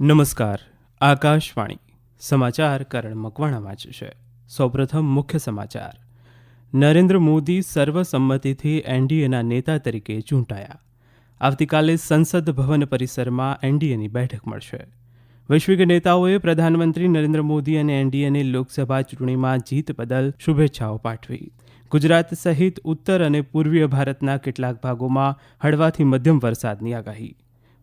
નમસ્કાર, આકાશવાણી, સમાચાર કરણ મકવાણા વાંચે છે. સૌપ્રથમ મુખ્ય સમાચાર. નરેન્દ્ર મોદી સર્વસંમતિથી એનડીએના નેતા તરીકે ચૂંટાયા. આવતીકાલે સંસદ ભવન પરિસરમાં એનડીએની બેઠક મળશે. વૈશ્વિક નેતાઓએ પ્રધાનમંત્રી નરેન્દ્ર મોદી અને એનડીએને લોકસભા ચૂંટણીમાં જીત બદલ શુભેચ્છાઓ પાઠવી. ગુજરાત સહિત ઉત્તર અને પૂર્વીય ભારતના કેટલાક ભાગોમાં હળવાથી મધ્યમ વરસાદની આગાહી.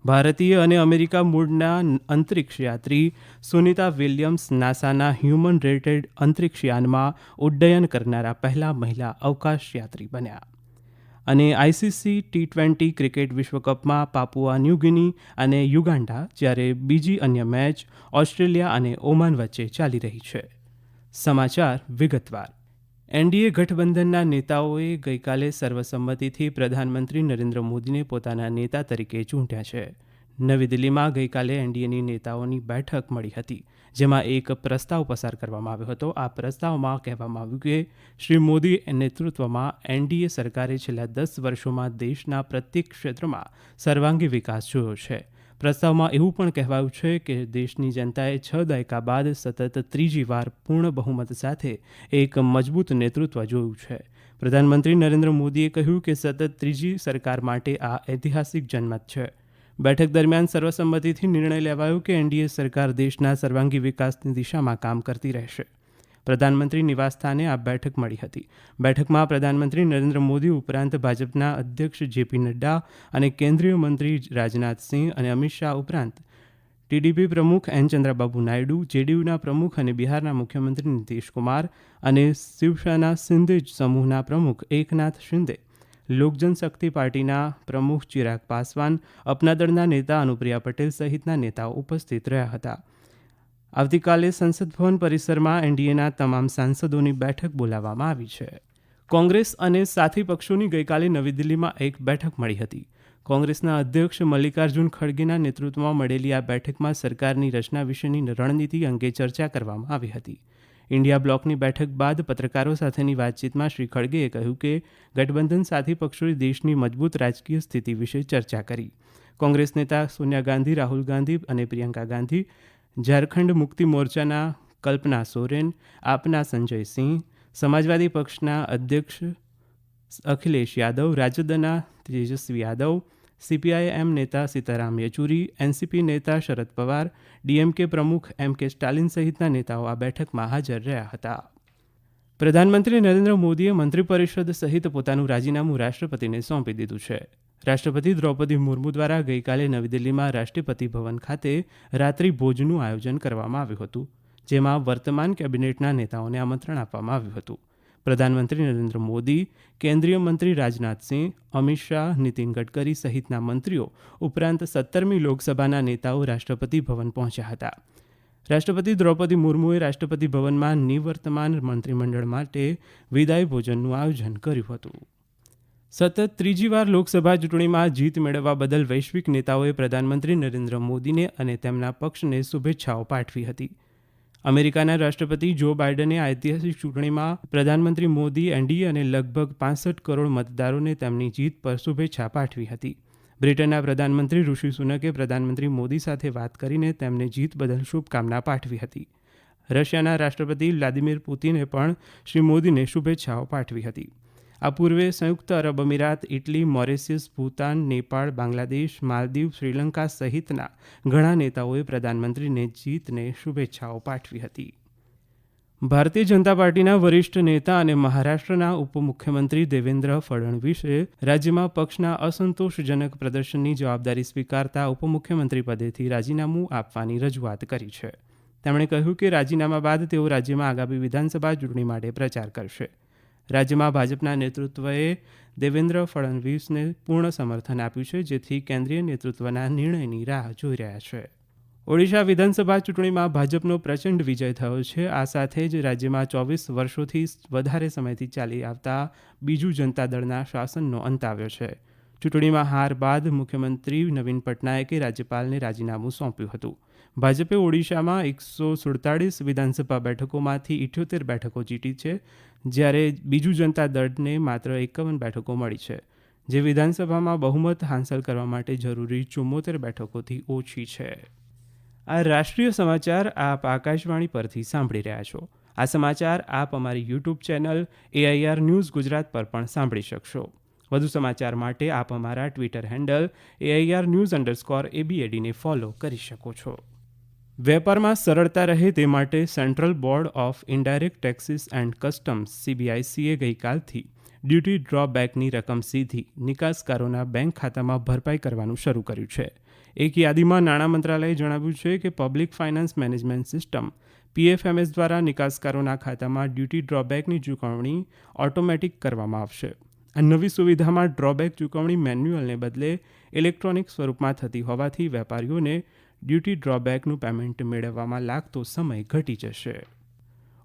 ભારતીય અને અમેરિકા મૂળના અંતરિક્ષ યાત્રી સુનિતા વિલિયમ્સ નાસાના હ્યુમન રેટેડ અંતરિક્ષયાનમાં ઉડ્ડયન કરનારા પહેલા મહિલા અવકાશ યાત્રી બન્યા. અને આઈસીસી ટી ટ્વેન્ટી ક્રિકેટ વિશ્વકપમાં પાપુઆ ન્યૂગિની અને યુગાન્ડા જ્યારે બીજી અન્ય મેચ ઓસ્ટ્રેલિયા અને ઓમાન વચ્ચે ચાલી રહી છે. સમાચાર વિગતવાર. એનડીએ ગઠબંધનના નેતાઓએ ગઈકાલે સર્વસંમતિથી પ્રધાનમંત્રી નરેન્દ્ર મોદીને પોતાના નેતા તરીકે ચૂંટ્યા છે. નવી દિલ્હીમાં ગઈકાલે એનડીએની નેતાઓની બેઠક મળી હતી, જેમાં એક પ્રસ્તાવ પસાર કરવામાં આવ્યો હતો. આ પ્રસ્તાવમાં કહેવામાં આવ્યું કે, શ્રી મોદી નેતૃત્વમાં એનડીએ સરકારે છેલ્લા દસ વર્ષોમાં દેશના પ્રત્યેક ક્ષેત્રમાં સર્વાંગી વિકાસ જોયો છે. પ્રસ્તાવમાં એવું પણ કહેવાયું છે કે દેશની જનતાએ છ દાયકા બાદ સતત ત્રીજી વાર પૂર્ણ બહુમત સાથે એક મજબૂત નેતૃત્વ જોયું છે. પ્રધાનમંત્રી નરેન્દ્ર મોદીએ કહ્યું કે સતત ત્રીજી સરકાર માટે આ ઐતિહાસિક જનમત છે. બેઠક દરમિયાન સર્વસંમતિથી નિર્ણય લેવાયો કે એનડીએ સરકાર દેશના સર્વાંગી વિકાસની દિશામાં કામ કરતી રહેશે. પ્રધાનમંત્રી નિવાસસ્થાને આ બેઠક મળી હતી. બેઠકમાં પ્રધાનમંત્રી નરેન્દ્ર મોદી ઉપરાંત ભાજપના અધ્યક્ષ જેપી નડ્ડા અને કેન્દ્રીય મંત્રી રાજનાથસિંહ અને અમિત શાહ ઉપરાંત ટીડીપી પ્રમુખ એન ચંદ્રબાબુ નાયડુ, જેડીયુના પ્રમુખ અને બિહારના મુખ્યમંત્રી નીતિશકુમાર અને શિવસેના સિંધે સમૂહના પ્રમુખ એકનાથ શિંદે. લોકજનશક્તિ પાર્ટીના પ્રમુખ ચિરાગ પાસવાન અપના દળના નેતા અનુપ્રિયા પટેલ સહિતના નેતાઓ ઉપસ્થિત રહ્યા હતા. આવતીકાલે સંસદ ભવન પરિસરમાં એનડીએના તમામ સાંસદોની બેઠક બોલાવવામાં આવી છે. કોંગ્રેસ અને સાથી પક્ષોની ગઈકાલે નવી દિલ્હીમાં એક બેઠક મળી હતી. કોંગ્રેસના અધ્યક્ષ મલ્લિકાર્જુન ખડગેના નેતૃત્વમાં મળેલી આ બેઠકમાં સરકારની રચના વિશેની રણનીતિ અંગે ચર્ચા કરવામાં આવી હતી. ઇન્ડિયા બ્લોકની બેઠક બાદ પત્રકારો સાથેની વાતચીતમાં શ્રી ખડગેએ કહ્યું કે, ગઠબંધન સાથી પક્ષોએ દેશની મજબૂત રાજકીય સ્થિતિ વિશે ચર્ચા કરી. કોંગ્રેસ નેતા સોનિયા ગાંધી, રાહુલ ગાંધી અને પ્રિયંકા ગાંધી ઝારખંડ મુક્તિ મોરચાના કલ્પના સોરેન, આપના સંજય સિંહ, સમાજવાદી પક્ષના અધ્યક્ષ અખિલેશ યાદવ, રાજદના તેજસ્વી યાદવ સીપીઆઈએમ નેતા સીતારામ યેચુરી, એનસીપી નેતા શરદ પવાર, ડીએમકે પ્રમુખ એમ કે સ્ટાલિન સહિતના નેતાઓ આ બેઠકમાં હાજર રહ્યા હતા. પ્રધાનમંત્રી નરેન્દ્ર મોદીએ મંત્રીપરિષદ સહિત પોતાનું રાજીનામું રાષ્ટ્રપતિને સોંપી દીધું છે. રાષ્ટ્રપતિ દ્રૌપદી મુર્મુ દ્વારા ગઈકાલે નવી દિલ્હીમાં રાષ્ટ્રપતિ ભવન ખાતે રાત્રિ ભોજનું આયોજન કરવામાં આવ્યું હતું, જેમાં વર્તમાન કેબિનેટના નેતાઓને આમંત્રણ આપવામાં આવ્યું હતું. પ્રધાનમંત્રી નરેન્દ્ર મોદી, કેન્દ્રીય મંત્રી રાજનાથસિંહ અમિત શાહ, નીતિન ગડકરી સહિતના મંત્રીઓ ઉપરાંત સત્તરમી લોકસભાના નેતાઓ રાષ્ટ્રપતિ ભવન પહોંચ્યા હતા. રાષ્ટ્રપતિ દ્રૌપદી મુર્મુએ રાષ્ટ્રપતિ ભવનમાં નિવર્તમાન મંત્રીમંડળ માટે વિદાય ભોજનનું આયોજન કર્યું હતું. સતત ત્રીજી વાર લોકસભા ચૂંટણીમાં જીત મેળવવા બદલ વૈશ્વિક નેતાઓએ પ્રધાનમંત્રી નરેન્દ્ર મોદીને અને તેમના પક્ષને શુભેચ્છાઓ પાઠવી હતી. અમેરિકાના રાષ્ટ્રપતિ જો બાઇડને ઐતિહાસિક ચૂંટણીમાં પ્રધાનમંત્રી મોદી, એનડીએ અને લગભગ પાસઠ કરોડ મતદારોને તેમની જીત પર શુભેચ્છા પાઠવી હતી. બ્રિટનના પ્રધાનમંત્રી ઋષિ સુનકે પ્રધાનમંત્રી મોદી સાથે વાત કરીને તેમને જીત બદલ શુભકામના પાઠવી હતી. રશિયાના રાષ્ટ્રપતિ વ્લાદિમીર પુતિને પણ શ્રી મોદીને શુભેચ્છાઓ પાઠવી હતી. આ પૂર્વે સંયુક્ત અરબ અમીરાત, ઇટલી, મોરેશિયસ, ભૂતાન, નેપાળ, બાંગ્લાદેશ, માલદીવ, શ્રીલંકા સહિતના ઘણા નેતાઓએ પ્રધાનમંત્રીને જીતને શુભેચ્છાઓ પાઠવી હતી. ભારતીય જનતા પાર્ટીના વરિષ્ઠ નેતા અને મહારાષ્ટ્રના ઉપમુખ્યમંત્રી દેવેન્દ્ર ફડણવીસે રાજ્યમાં પક્ષના અસંતોષજનક પ્રદર્શનની જવાબદારી સ્વીકારતા ઉપમુખ્યમંત્રી પદેથી રાજીનામું આપવાની રજૂઆત કરી છે. તેમણે કહ્યું કે રાજીનામા બાદ તેઓ રાજ્યમાં આગામી વિધાનસભા ચૂંટણી માટે પ્રચાર કરશે. રાજ્યમાં ભાજપના નેતૃત્વએ દેવેન્દ્ર ફડણવીસને પૂર્ણ સમર્થન આપ્યું છે, જેથી કેન્દ્રીય નેતૃત્વના નિર્ણયની રાહ જોઈ રહ્યા છે. ઓડિશા વિધાનસભા ચૂંટણીમાં ભાજપનો પ્રચંડ વિજય થયો છે. આ સાથે જ રાજ્યમાં ચોવીસ વર્ષોથી વધારે સમયથી ચાલી આવતા બીજું જનતા દળના શાસનનો અંત આવ્યો છે. ચૂંટણીમાં હાર બાદ મુખ્યમંત્રી નવીન પટનાયકે રાજ્યપાલને રાજીનામું સોંપ્યું હતું. ભાજપે ઓડિશામાં એકસો સુડતાળીસ વિધાનસભા બેઠકોમાંથી ઇઠ્યોતેર બેઠકો જીતી છે, જ્યારે બીજું જનતા દળને માત્ર એકાવન બેઠકો મળી છે, જે વિધાનસભામાં બહુમત હાંસલ કરવા માટે જરૂરી ચુમ્મોતેર બેઠકોથી ઓછી છે. આ રાષ્ટ્રીય સમાચાર આપ આકાશવાણી પરથી સાંભળી રહ્યા છો. આ સમાચાર આપ અમારી YouTube channel AIR news Gujarat પર પણ સાંભળી શકશો. વધુ સમાચાર માટે આપ અમારા Twitter handle AIR news underscore એબીએડીને follow કરી શકો છો. વેપારમાં સરળતા રહે તે માટે Central Board of Indirect Taxes and Customs સીબીઆઈસીએ ગઈકાલથી ડ્યુટી ડ્રોબેકની રકમ સીધી નિકાસકારોના બેંક ખાતામાં ભરપાઈ કરવાનું શરૂ કર્યું છે. એક યાદીમાં નાણાં મંત્રાલયે જણાવ્યું છે કે public finance management system PFMS દ્વારા નિકાસકારોના ખાતામાં ડ્યુટી ડ્રોબેકની ચૂકવણી ઓટોમેટિક કરવામાં આવશે. આ નવી સુવિધામાં ડ્રોબેક ચૂકવણી મેન્યુઅલને બદલે ઇલેક્ટ્રોનિક સ્વરૂપમાં થતી હોવાથી વેપારીઓને ડ્યુટી ડ્રોબેકનું પેમેન્ટ મેળવવામાં લાગતો સમય ઘટી જશે.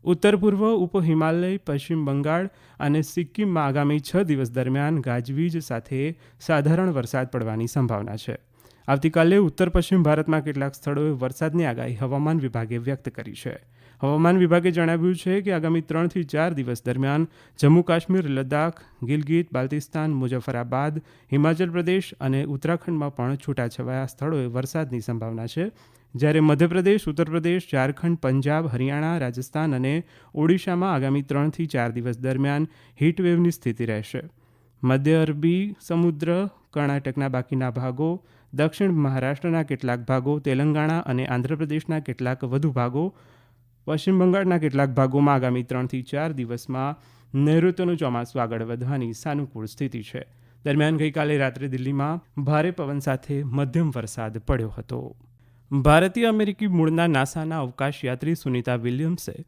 ઉત્તર પૂર્વ ઉપહિમાલય પશ્ચિમ બંગાળ અને સિક્કિમમાં આગામી છ દિવસ દરમિયાન ગાજવીજ સાથે સાધારણ વરસાદ પડવાની સંભાવના છે. આવતીકાલે ઉત્તર પશ્ચિમ ભારતમાં કેટલાક સ્થળોએ વરસાદની આગાહી હવામાન વિભાગે વ્યક્ત કરી છે. હવામાન વિભાગે જણાવ્યું છે કે આગામી ત્રણથી ચાર દિવસ દરમિયાન જમ્મુ કાશ્મીર, લદ્દાખ, ગિલગિત, બાલ્તિસ્તાન, મુઝફ્ફરાબાદ, હિમાચલ પ્રદેશ અને ઉત્તરાખંડમાં પણ છૂટાછવાયા સ્થળોએ વરસાદની સંભાવના છે. જ્યારે મધ્યપ્રદેશ, ઉત્તરપ્રદેશ, ઝારખંડ, પંજાબ, હરિયાણા, રાજસ્થાન અને ઓડિશામાં આગામી ત્રણથી ચાર દિવસ દરમિયાન હીટવેવની સ્થિતિ રહેશે. મધ્ય અરબી સમુદ્ર, કર્ણાટકના બાકીના ભાગો, દક્ષિણ મહારાષ્ટ્રના કેટલાક ભાગો, તેલંગાણા અને આંધ્રપ્રદેશના કેટલાક વધુ ભાગો પશ્ચિમ બંગાળના કેટલાક ભાગોમાં આગામી ત્રણથી ચાર દિવસમાં નૈઋત્યનું ચોમાસું આગળ વધવાની સાનુકૂળ સ્થિતિ છે. દરમિયાન ગઈકાલે રાત્રે દિલ્હીમાં ભારે પવન સાથે મધ્યમ વરસાદ પડ્યો હતો. ભારતીય અમેરિકી મૂળના નાસાના અવકાશયાત્રી સુનિતા વિલિયમ્સે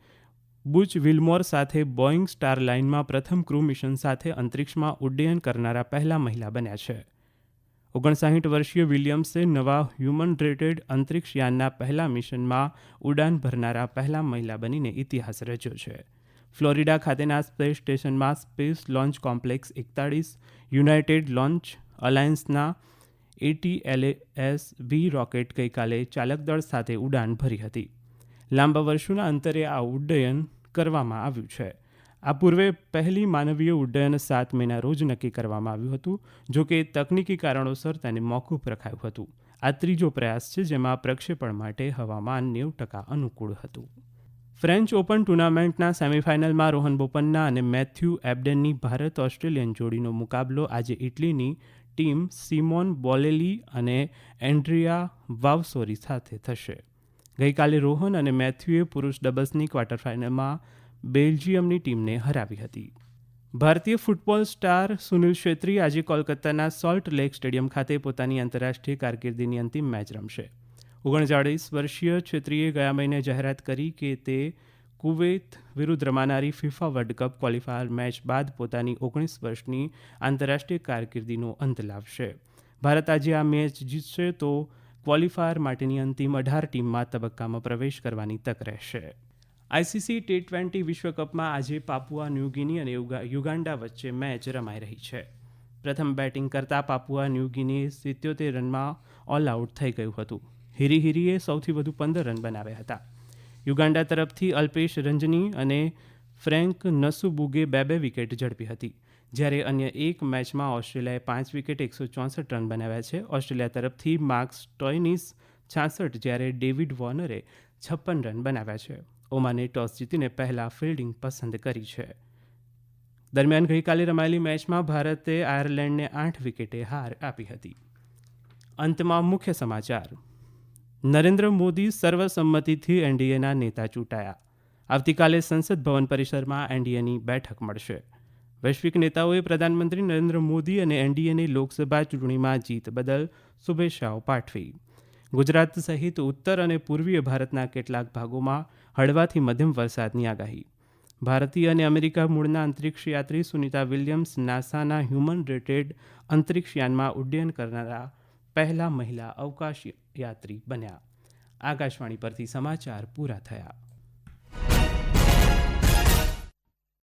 બુચ વિલમોર સાથે બોઇંગ સ્ટાર લાઇનમાં પ્રથમ ક્રૂ મિશન સાથે અંતરિક્ષમાં ઉડ્ડયન કરનારા પહેલા મહિલા બન્યા છે. ઓગણસાઠ વર્ષીય વિલિયમ્સે નવા હ્યુમન રેટેડ અંતરિક્ષ યાનના પહેલા મિશનમાં ઉડાન ભરનારા પહેલા મહિલા બનીને ઇતિહાસ રચ્યો છે. ફ્લોરિડા ખાતેના સ્પેસ સ્ટેશનમાં સ્પેસ લોન્ચ કોમ્પ્લેક્સ એકતાળીસ, યુનાઇટેડ લોન્ચ અલાયન્સના એટીએલએએસ વી રોકેટ ગઈકાલે ચાલક દળ સાથે ઉડાન ભરી હતી. લાંબા વર્ષોના અંતરે આ ઉડ્ડયન કરવામાં આવ્યું છે. આ પૂર્વે પહેલી માનવીય ઉડ્ડયન સાત મેના રોજ નક્કી કરવામાં આવ્યું હતું, જો કે તકનીકી કારણોસર તેને મોકૂફ રખાયું હતું. આ ત્રીજો પ્રયાસ છે જેમાં પ્રક્ષેપણ માટે હવામાન નેવું ટકા અનુકૂળ હતું. ફ્રેન્ચ ઓપન ટુર્નામેન્ટના સેમીફાઇનલમાં રોહન બોપન્ના અને મેથ્યુ એબડેનની ભારત ઓસ્ટ્રેલિયન જોડીનો મુકાબલો આજે ઇટલીની ટીમ સિમોન બોલેલી અને એન્ડ્રિયા વાવસોરી સાથે થશે. ગઈકાલે રોહન અને મેથ્યુએ પુરુષ ડબલ્સની ક્વાર્ટર ફાઇનલમાં બેલ્જિયમની ટીમને હરાવી હતી. ભારતીય ફૂટબોલ સ્ટાર સુનિલ છેત્રી આજે કોલકાતાના સોલ્ટ લેક સ્ટેડિયમ ખાતે પોતાની આંતરરાષ્ટ્રીય કારકિર્દીની અંતિમ મેચ રમશે. ઓગણચાળીસ વર્ષીય છેત્રીએ ગયા મહિને જાહેરાત કરી કે તે કુવૈત વિરુદ્ધ રમાનારી FIFA World Cup qualifier match બાદ પોતાની ઓગણીસ વર્ષની આંતરરાષ્ટ્રીય કારકિર્દીનો અંત લાવશે. ભારત આજે આ મેચ જીતશે તો ક્વોલિફાયર માટેની અંતિમ અઢાર ટીમમાં તબક્કામાં પ્રવેશ કરવાની તક રહેશે. આઈસીસી ટી ટ્વેન્ટી વિશ્વકપમાં આજે પાપુઆ ન્યૂગિની અને યુગાન્ડા વચ્ચે મેચ રમાઈ રહી છે. પ્રથમ બેટિંગ કરતાં પાપુઆ ન્યૂગિની સિત્યોતેર રનમાં ઓલ આઉટ થઈ ગયું હતું. હિરી હિરીએ સૌથી વધુ પંદર રન બનાવ્યા હતા. યુગાન્ડા તરફથી અલ્પેશ રંજની અને ફ્રેન્ક નસુબુગે બે બે વિકેટ ઝડપી હતી. જ્યારે અન્ય એક મેચમાં ઓસ્ટ્રેલિયાએ પાંચ વિકેટ એકસો ચોસઠ રન બનાવ્યા છે. ઓસ્ટ્રેલિયા તરફથી માર્ક્સ ટોયનિસ છાસઠ જ્યારે ડેવિડ વોર્નરે છપ્પન રન બનાવ્યા છે. ઓમાને ટોસ જીતીને પહેલા ફિલ્ડિંગ પસંદ કરી છે. દરમિયાન ગઈકાલે રમાયેલી મેચમાં ભારતે આયર્લેન્ડને આઠ વિકેટે હાર આપી હતી. અંતમાં મુખ્ય સમાચાર. નરેન્દ્ર મોદી સર્વસંમતિથી એનડીએના નેતા ચૂંટાયા. આવતીકાલે સંસદ ભવન પરિસરમાં એનડીએની બેઠક મળશે. વૈશ્વિક નેતાઓએ પ્રધાનમંત્રી નરેન્દ્ર મોદી અને એનડીએની લોકસભા ચૂંટણીમાં જીત બદલ શુભેચ્છાઓ પાઠવી. ગુજરાત સહિત ઉત્તર અને પૂર્વીય ભારતના કેટલાક ભાગોમાં હળવાથી મધ્યમ વરસાદની આગાહી. ભારતીય અને અમેરિકા મૂળના અંતરિક્ષ યાત્રી સુનિતા વિલિયમ્સ નાસાના હ્યુમન રેટેડ અંતરિક્ષયાનમાં ઉડ્ડયન કરનારા પહેલા મહિલા અવકાશ યાત્રી બન્યા. આકાશવાણી પરથી સમાચાર પૂરા થયા.